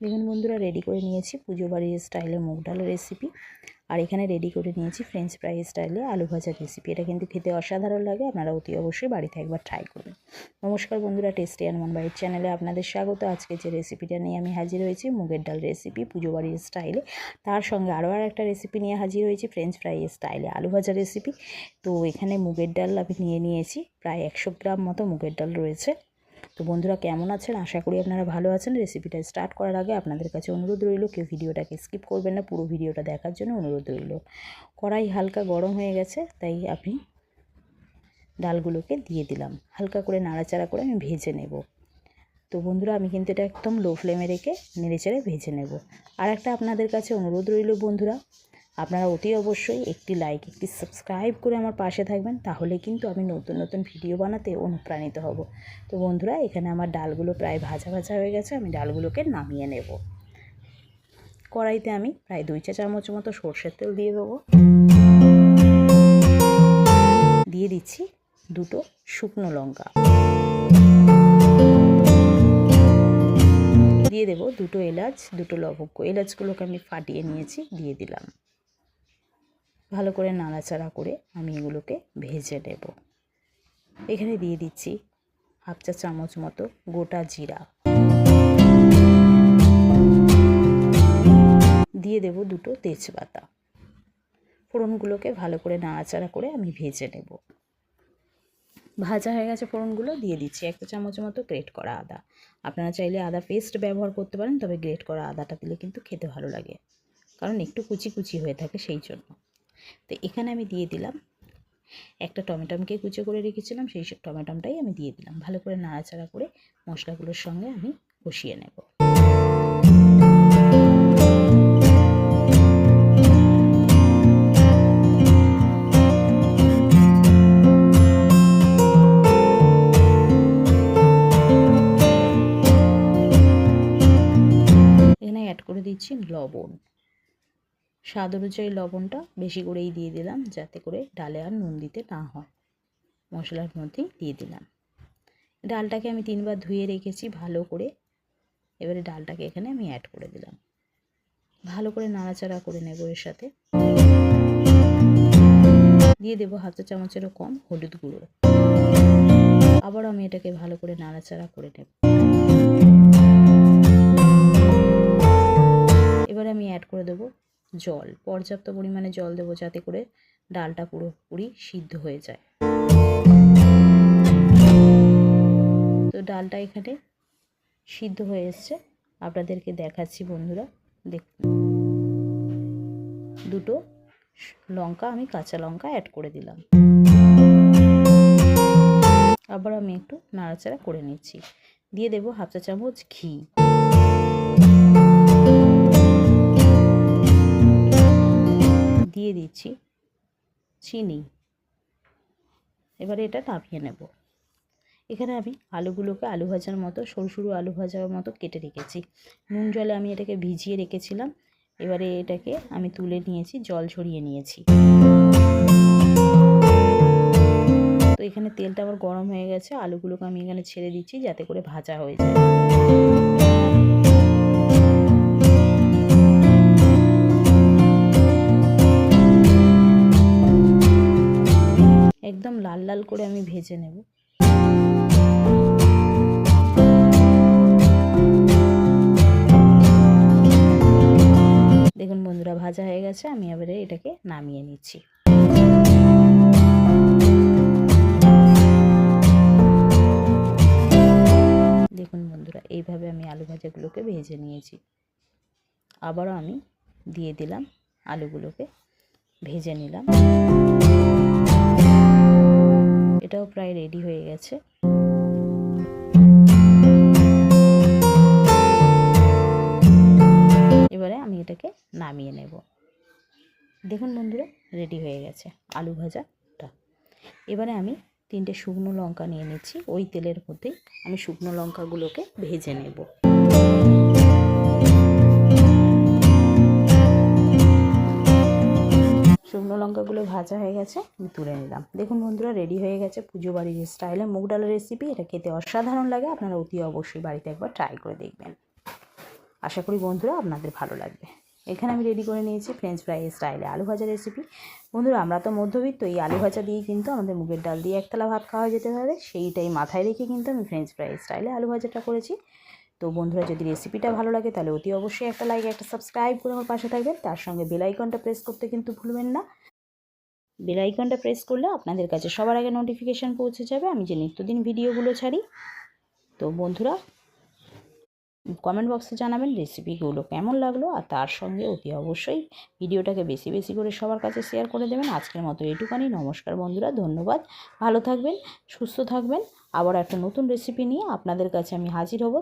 দেখুন বন্ধুরা রেডি করে নিয়েছি পুজো বাড়ির স্টাইলে মুগ ডালের রেসিপি আর এখানে রেডি করে নিয়েছি ফ্রেঞ্চ ফ্রাই স্টাইলে আলু ভাজার রেসিপি এটা কিন্তু খেতে অসাধারণ লাগে, আপনারা অতি অবশ্যই বাড়িতে একবার ট্রাই করবেন। নমস্কার বন্ধুরা টেস্টি আনমন বাড়ির চ্যানেলে আপনাদের স্বাগত। আজকে যে রেসিপিটা নিয়ে আমি হাজির হয়েছি, মুগের ডাল রেসিপি পুজো বাড়ির স্টাইলে তার সঙ্গে আরও আর একটা রেসিপি নিয়ে হাজির হয়েছি ফ্রেঞ্চ ফ্রাই স্টাইলে আলু ভাজা রেসিপি তো এখানে মুগের ডাল আমি নিয়ে নিয়েছি, প্রায় একশো গ্রাম মতো মুগের ডাল রয়েছে। তো বন্ধুরা কেমন আছেন? আশা করি আপনারা ভালো আছেন। রেসিপিটা স্টার্ট করার আগে আপনাদের কাছে অনুরোধ রইল, কেউ ভিডিওটাকে স্কিপ করবেন না। পুরো ভিডিওটা দেখার জন্য অনুরোধ রইল। কড়াই হালকা গরম হয়ে গেছে, তাই আমি ডালগুলোকে দিয়ে দিলাম। হালকা করে নাড়াচাড়া করে আমি ভেজে নেব। তো বন্ধুরা, আমি কিন্তু এটা একদম লো ফ্লেমে রেখে নেড়েচেড়ে ভেজে নেব। আর একটা আপনাদের কাছে অনুরোধ রইল বন্ধুরা আপনারা অতি অবশ্যই একটি লাইক একটি সাবস্ক্রাইব করে আমার পাশে থাকবেন, তাহলে কিন্তু আমি নতুন নতুন ভিডিও বানাতে অনুপ্রাণিত হব। তো বন্ধুরা, এখানে আমার ডালগুলো প্রায় ভাজা ভাজা হয়ে গেছে, আমি ডালগুলোকে নামিয়ে নেব। কড়াইতে আমি প্রায় দুই চা চামচ মতো সর্ষের তেল দিয়ে দেবো। দিয়ে দিচ্ছি দুটো শুকনো লঙ্কা। দিয়ে দেবো দুটো এলাচ, দুটো লবঙ্গ। এলাচগুলোকে আমি ফাটিয়ে নিয়েছি, দিয়ে দিলাম। ভালো করে নাড়াচাড়া করে আমি এগুলোকে ভেজে নেব। এখানে দিয়ে দিচ্ছি হাফ চা চামচ মতো গোটা জিরা। দিয়ে দেব দুটো তেজপাতা। ফোড়নগুলোকে ভালো করে নাড়াচাড়া করে আমি ভেজে নেব। ভাজা হয়ে গেছে ফোড়নগুলো, দিয়ে দিচ্ছি একটা চামচ মতো গ্রেট করা আদা। আপনারা চাইলে আদা পেস্ট ব্যবহার করতে পারেন, তবে গ্রেট করা আদাটা দিলে কিন্তু খেতে ভালো লাগে। কারণ একটু কুচি কুচি হয়ে থাকে সেই জন্য। তো এখানে আমি দিয়ে দিলাম। একটা টমেটোমকে কুচো করে রেখেছিলাম, সেই সব টমেটোমটাই আমি দিয়ে দিলাম। ভালো করে নাড়াচাড়া করে মশলাগুলোর সঙ্গে আমি কষিয়ে নেব। এখানে অ্যাড করে দিচ্ছি লবণ। স্বাদ অনুযায়ী লবণটা বেশি করেই দিয়ে দিলাম, যাতে করে ডালে আর নুন দিতে না হয়। মশলার মধ্যেই দিয়ে দিলাম। ডালটাকে আমি তিনবার ধুয়ে রেখেছি ভালো করে। এবারে ডালটাকে এখানে আমি অ্যাড করে দিলাম। ভালো করে নাড়াচাড়া করে নেব এর সাথে। দিয়ে দেবো চা চামচেরও কম হলুদ গুঁড়ো। আবার আমি এটাকে ভালো করে নাড়াচাড়া করে নেব। এবারে আমি অ্যাড করে দেবো জল, পর্যাপ্ত পরিমাণে জল দেবো যাতে করে ডালটা পুরোপুরি সিদ্ধ হয়ে যায়। তো ডালটা এখানে সিদ্ধ হয়ে এসছে। আপনাদেরকে দেখাচ্ছি বন্ধুরা, দেখ, দুটো লঙ্কা, আমি কাঁচা লঙ্কা অ্যাড করে দিলাম। আবার আমি একটু নাড়াচাড়া করে নিচ্ছি। দিয়ে দেবো হাফ চা চামচ ঘি। দিয়ে দিচ্ছি চিনি। এবারে এটা নামিয়ে নেব। এখানে আমি আলুগুলোকে আলু ভাজার মতো সরু সরু আলু ভাজার মতো কেটে রেখেছি। নুন জলে আমি এটাকে ভিজিয়ে রেখেছিলাম। এবারে এটাকে আমি তুলে নিয়েছি, জল ছড়িয়ে নিয়েছি। তো এখানে তেলটা আবার গরম হয়ে গেছে, আলুগুলোকে আমি এখানে ছেড়ে দিচ্ছি যাতে করে ভাজা হয়ে যায়। একদম লাল লাল করে আমি ভেজে নেব। দেখুন বন্ধুরা, ভাজা হয়ে গেছে, আমি এবারে এটাকে নামিয়ে নিচ্ছি। দেখুন বন্ধুরা, এইভাবে আমি আলু ভাজাগুলোকে ভেজে নিয়েছি। আবারও আমি দিয়ে দিলাম আলুগুলোকে, ভেজে নিলাম। এটাও প্রায় রেডি হয়ে গেছে। এবারে আমি এটাকে নামিয়ে নেব। দেখুন বন্ধুরা রেডি হয়ে গেছে আলু ভাজাটা। এবারে আমি তিনটে শুকনো লঙ্কা নিয়ে নিচ্ছি। ওই তেলের মধ্যেই আমি শুকনো লঙ্কাগুলোকে ভেজে নেব। লঙ্কাগুলো ভাজা হয়ে গেছে, আমি তুলে নিলাম। দেখুন বন্ধুরা রেডি হয়ে গেছে পুজো বাড়ির স্টাইলে মুগ ডালের রেসিপি এটা খেতে অসাধারণ লাগে, আপনারা অতি অবশ্যই বাড়িতে একবার ট্রাই করে দেখবেন। আশা করি বন্ধুরা, আপনাদের ভালো লাগবে। এখানে আমি রেডি করে নিয়েছি ফ্রেঞ্চ ফ্রাই স্টাইলে আলু ভাজা রেসিপি বন্ধুরা, আমরা তো মধ্যবিত্ত, এই আলু ভাজা দিয়েই কিন্তু আমাদের মুগের ডাল দিয়ে একতলা ভাত খাওয়া যেতে পারে। সেইটাই মাথায় রেখে কিন্তু আমি ফ্রেঞ্চ ফ্রাই স্টাইলে আলু ভাজাটা করেছি। তো বন্ধুরা, যদি রেসিপিটা ভালো লাগে, তাহলে অতি অবশ্যই একটা লাইক একটা সাবস্ক্রাইব করে আমার পাশে থাকবেন। তার সঙ্গে বেলাইকনটা প্রেস করতে কিন্তু ভুলবেন না। বেল আইকনটা প্রেস করলে আপনাদের কাছে সবার আগে নোটিফিকেশান পৌঁছে যাবে। আমি যে নিত্যদিন ভিডিওগুলো ছাড়ি, তো বন্ধুরা কমেন্ট বক্সে জানাবেন রেসিপিগুলো কেমন লাগল আর তার সঙ্গে অতি অবশ্যই ভিডিওটাকে বেশি বেশি করে সবার কাছে শেয়ার করে দেবেন। আজকের মতো এটুখানি। নমস্কার বন্ধুরা, ধন্যবাদ। ভালো থাকবেন, সুস্থ থাকবেন। আবার একটা নতুন রেসিপি নিয়ে আপনাদের কাছে আমি হাজির হব।